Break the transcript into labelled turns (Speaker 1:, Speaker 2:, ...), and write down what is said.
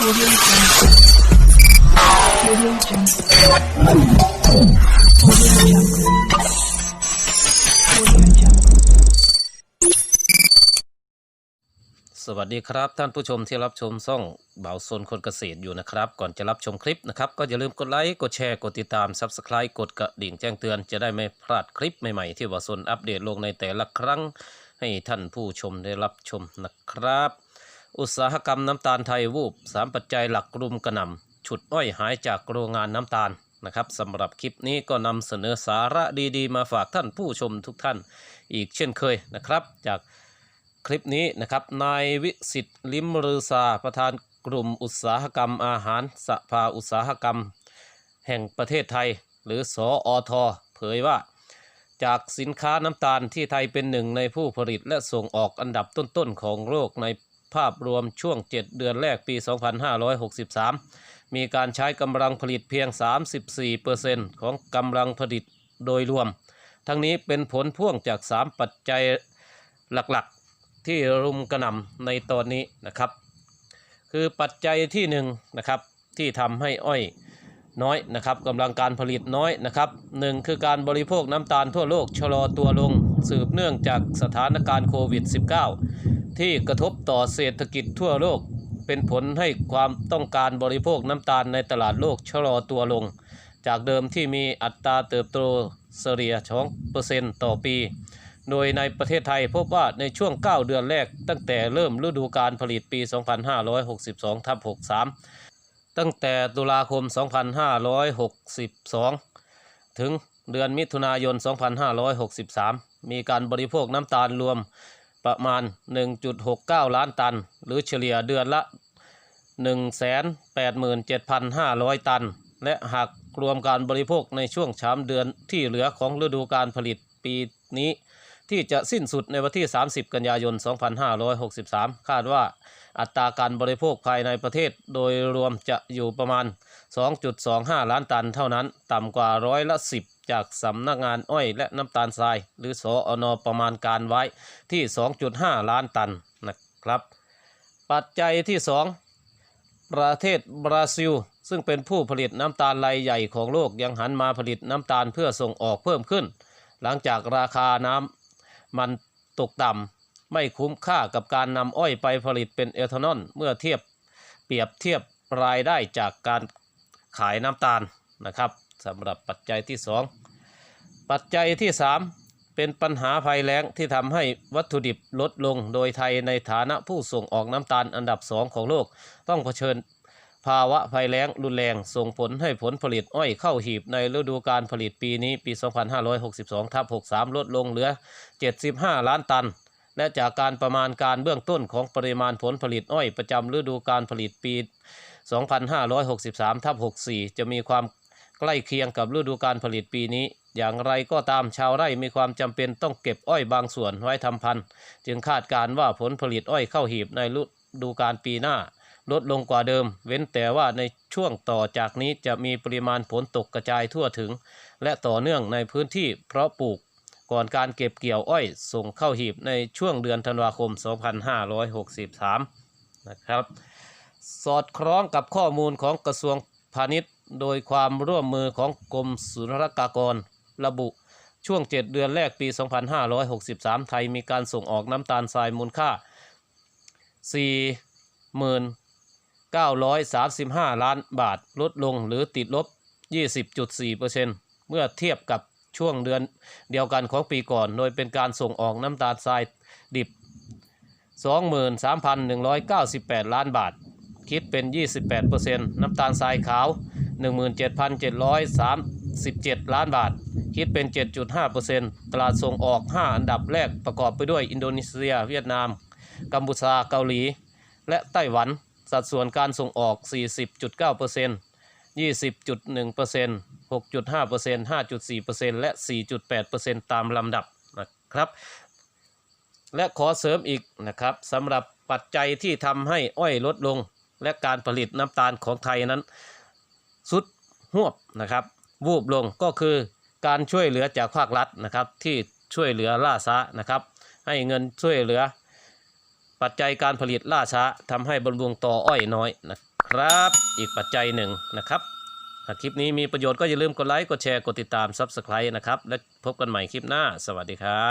Speaker 1: Audio Jungle. Audio Jungle. Audio Jungle. Audio Jungle.
Speaker 2: สวัสดีครับ ท่านผู้ชมที่รับชมซ่องเบาโซนคนเกษตรอยู่นะครับ ก่อนจะรับชมคลิปนะครับ ก็อย่าลืมกดไลค์กดแชร์กดติดตาม Subscribe กดกระดิ่งแจ้งเตือนจะได้ไม่พลาดคลิปใหม่ๆ ที่เบาโซนอัปเดตลงในแต่ละครั้ง ให้ท่านผู้ชมได้รับชมนะครับ อุตสาหกรรมน้ำตาลไทยวูบสามปัจจัยหลักรุมกระหน่ำฉุดอ้อยหายจากโรงงานน้ำตาลนะครับสำหรับคลิปนี้ก็นำเสนอสาระดีๆ มาฝากท่านผู้ชมทุกท่านอีกเช่นเคยนะครับ จากคลิปนี้นะครับนายวิสิตลิมรือซาประธานกลุ่มอุตสาหกรรมอาหารสภาอุตสาหกรรม แห่งประเทศไทย หรือสออทเผยว่า จากสินค้าน้ำตาลที่ไทยเป็นหนึ่งในผู้ผลิตและส่งออกอันดับต้นๆของโลกใน ภาพรวมช่วง 7 เดือนแรกปี 2563 มีการใช้กำลังผลิตเพียง 34%ของกำลังผลิตโดยรวม ทั้งนี้เป็นผลพ่วงจาก 3 ปัจจัยหลักๆ ที่รุมกระหน่ำในตอนนี้นะครับ คือปัจจัยที่หนึ่งนะครับที่ทำให้อ้อยน้อยนะครับกำลังการผลิตน้อยนะครับหนึ่งคือการบริโภคน้ำตาลทั่วโลกชะลอตัวลง สืบเนื่องจากสถานการณ์โควิด -19 ที่กระทบต่อเศรษฐกิจทั่วโลก เป็นผลให้ความต้องการบริโภคน้ำตาลในตลาดโลกชะลอตัวลง จากเดิมที่มีอัตราเติบโตเฉลี่ย2%ต่อปี โดยในประเทศไทยพบว่าในช่วง 9 เดือนแรก ตั้งแต่เริ่มฤดูการผลิตปี 2562ทับ63 ตั้งแต่ตุลาคม 2562 ถึงเดือนมิถุนายน 2563 มีการบริโภคน้ำตาลรวมประมาณ 1.69 ล้านตัน หรือเฉลี่ยเดือนละ 187,500 ตัน และหากรวมการบริโภคในช่วงชามเดือนที่เหลือของฤดูการผลิตปีนี้ ที่จะสิ้นสุดในวันที่ 30 กันยายน 2563 คาดว่าอัตราการบริโภคภายในประเทศโดยรวมจะอยู่ประมาณ 2.25 ล้านตันเท่านั้น ต่ำกว่าร้อยละ 10 จากสำนักงานอ้อยและน้ำตาลทราย หรือสออนประมาณการไว้ที่ 2.5 ล้านตันนะครับ ปัจจัยที่ 2 ประเทศบราซิล ซึ่งเป็นผู้ผลิตน้ำตาลรายใหญ่ของโลกยังหันมาผลิตน้ำตาลเพื่อส่งออกเพิ่มขึ้น หลังจากราคาน้ำ มันตกต่ำไม่คุ้มค่ากับการนำอ้อยไปผลิตเป็นเอทานอลเมื่อเทียบเปรียบเทียบรายได้จากการขายน้ำตาลนะครับสำหรับปัจจัยที่ 2 ปัจจัยที่ 3 เป็นปัญหาภัยแล้งที่ทำให้วัตถุดิบลดลง โดยไทยในฐานะผู้ส่งออกน้ำตาลอันดับ 2 ของโลก ต้องเผชิญ ภาวะภัยแล้งรุนแรง ส่งผลให้ผลผลิตอ้อยเข้าหีบในฤดูการผลิตปีนี้ปี 2562ทับ63 ลดลงเหลือ 75 ล้านตัน และจากการประมาณการเบื้องต้นของปริมาณผลผลิตอ้อยประจำฤดูการผลิตปี 2563ทับ64 จะมีความใกล้เคียงกับฤดูการผลิตปีนี้ อย่างไรก็ตามชาวไร่มีความจำเป็นต้องเก็บอ้อยบางส่วนไว้ทำพันธุ์ จึงคาดการณ์ว่าผลผลิตอ้อยเข้าหีบในฤดูการปีหน้า ลดลงกว่าเดิม เว้นแต่ว่าในช่วงต่อจากนี้จะมีปริมาณฝนตกกระจายทั่วถึง และต่อเนื่องในพื้นที่เพราะปลูกก่อนการเก็บเกี่ยวอ้อยส่งเข้าหีบในช่วงเดือนธันวาคม 2563 นะครับ สอดคล้องกับข้อมูลของกระทรวงพาณิชย์ โดยความร่วมมือของกรมศุลกากรระบุช่วง 7 เดือนแรกปี 2563 ไทยมีการส่งออกน้ำตาลทรายมูลค่า 935 ล้านบาทลดลงหรือติดลบ 20.4%เมื่อเทียบกับช่วงเดือนเดียวกันของปีก่อน โดยเป็นการส่งออกน้ำตาลทรายดิบ 23,198 ล้านบาท คิดเป็น 28%น้ำตาลทรายขาว 17,737 ล้านบาท คิดเป็น 7.5%ตลาดส่งออก 5 อันดับแรกประกอบไปด้วยอินโดนีเซีย เวียดนาม กัมพูชา เกาหลี และไต้หวัน สัดส่วนการส่งออก 40.9% 20.1% 6.5% 5.4%และ 4.8%ตามลำดับนะครับ และขอเสริมอีกนะครับสำหรับปัจจัยที่ทำให้อ้อยลดลง และการผลิตน้ำตาลของไทยนั้น สุดหวบนะครับวูบลงก็คือการช่วยเหลือจากภาครัฐนะครับที่ช่วยเหลือล่าช้านะครับ ให้เงินช่วยเหลือ ปัจจัยการผลิตล่าช้าทำให้บำรุงต่ออ้อยน้อยนะคนะครับ อีกปัจจัยหนึ่งนะครับหากคลิปนี้มีประโยชน์ก็อย่าลืมกดไลค์ กดแชร์ กดติดตาม Subscribe นะครับ และพบกันใหม่คลิปหน้า สวัสดีครับ